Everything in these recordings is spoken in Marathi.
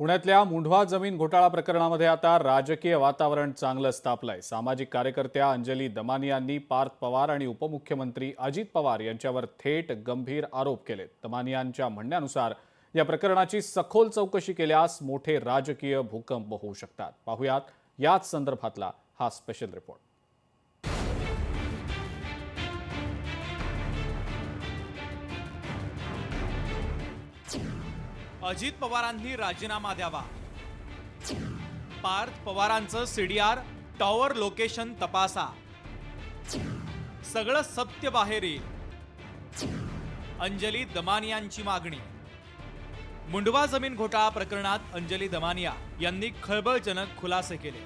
पुण्यातल्या मुंढवा जमीन घोटाळा प्रकरणामध्ये आता राजकीय वातावरण चांगलंच तापलंय सामाजिक कार्यकर्त्या अंजली दमानी यांनी पार्थ पवार आणि उपमुख्यमंत्री अजित पवार यांच्यावर थेट गंभीर आरोप केलेत. दमानी यांच्या म्हणण्यानुसार या प्रकरणाची सखोल चौकशी केल्यास मोठे राजकीय भूकंप होऊ शकतात. पाहुयात याच संदर्भातला हा स्पेशल रिपोर्ट अजित पवारांनी राजीनामा द्यावा. पार्थ पवारांचं सीडीआर टॉवर लोकेशन तपासा. सगळं सत्य बाहेर. येईल अंजली दमानियांची मागणी. मुंडवा जमीन घोटाळा प्रकरणात अंजली दमानिया यांनी खळबळजनक खुलासे केले.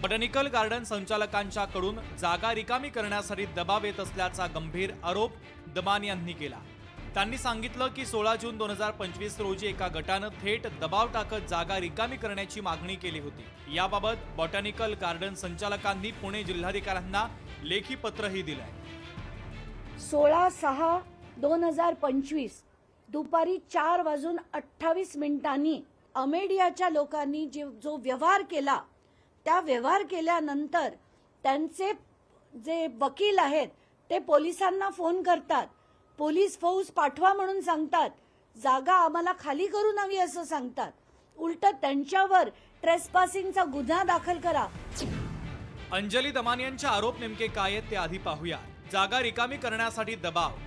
बॉटनिकल गार्डन संचालकांच्या कडून जागा रिकामी करण्यासाठी दबाव येत असल्याचा गंभीर आरोप दमानियांनी केला. त्यांनी सांगितलं की सोळा जून दोन हजार पंचवीस रोजी एका गटानं थेट दबाव टाकत जागा रिकामी करण्याची मागणी केली होती. याबाबत बॉटॅनिकल गार्डन संचालकांनी पुणे जिल्हाधिकाऱ्यांना लेखी पत्रही दिलंय. सोळा सहा दोन हजार पंचवीस दुपारी चार वाजून अठ्ठावीस मिनिटांनी अमेडियाच्या लोकांनी जे जो व्यवहार केला त्या व्यवहार केल्यानंतर त्यांचे जे वकील आहेत ते पोलिसांना फोन करतात. पोलीस फौज पाठवा म्हणून सांगतात. जागा आम्हाला खाली करून हवी असं सांगतात. उलट त्यांच्यावर ट्रेसपासिंगचा गुन्हा दाखल करा. अंजली दमानियांचे आरोप नेमके काय आहेत ते आधी पाहूया. जागा रिकामी करण्यासाठी दबाव.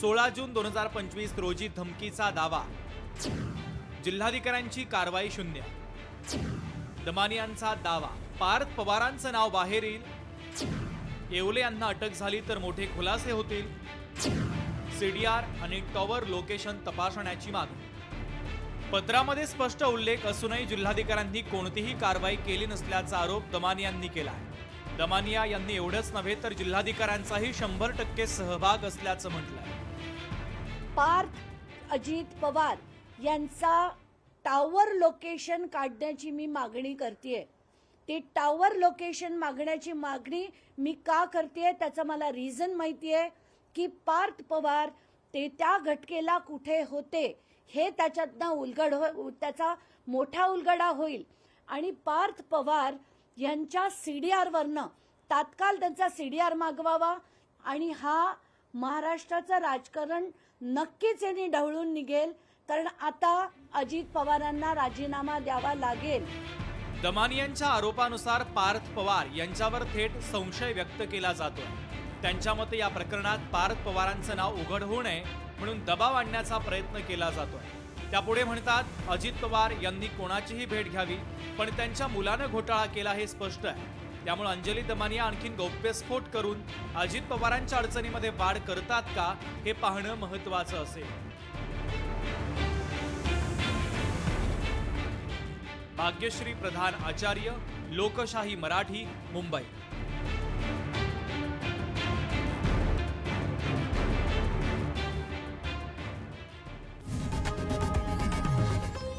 सोळा जून दोन हजार पंचवीस रोजी धमकीचा दावा. जिल्हाधिकाऱ्यांची कारवाई शून्य. दमानियांचा दावा. पार्थ पवारांचं नाव बाहेर येईल येवले यांना अटक झाली तर मोठे खुलासे होतील. सीडीआर आणि टॉवर लोकेशन तपासण्याची मागणी. पत्रामध्ये स्पष्ट उल्लेख असूनही जिल्हाधिकाऱ्यांनी कोणतीही कारवाई केली नसल्याचा आरोप दमानियांनी केला आहे. दमानिया यांनी एवढंच नव्हे तर जिल्हाधिकाऱ्यांचाही शंभर टक्के सहभाग असल्याचं म्हटलंय. पार्थ अजित पवार यांचा टावर लोकेशन काढण्याची मी मागणी करते ती टावर लोकेशन मागण्याची मागणी मी का करते त्याचं मला रिझन माहिती आहे की पार्थ पवार ते त्या घटकेला कुठे होते हे त्याच्यातनं उलगड हो त्याचा मोठा उलगडा होईल. आणि पार्थ पवार यांच्या सी डी आरवरनं तात्काळ त्यांचा सी डी आर मागवावा आणि हा महाराष्ट्राचं राजकारण नक्कीच यांनी ढवळून निघेल कारण आता अजित पवारांना राजीनामा द्यावा लागेल. दमानियांच्या आरोपानुसार पार्थ पवार यांच्यावर थेट संशय व्यक्त केला जातोय. त्यांच्या मते या प्रकरणात पार्थ पवारांचं नाव उघड होऊ नये म्हणून दबाव आणण्याचा प्रयत्न केला जातोय त्यापुढे म्हणतात अजित पवार यांनी कोणाचीही भेट घ्यावी पण त्यांच्या मुलानं घोटाळा केला हे स्पष्ट आहे. त्यामुळे अंजली दमानिया आणखीन गौप्यस्फोट करून अजित पवारांच्या अडचणीमध्ये वाढ करतात का हे पाहणं महत्वाचं असेल. भाग्यश्री प्रधान आचार्य लोकशाही मराठी मुंबई.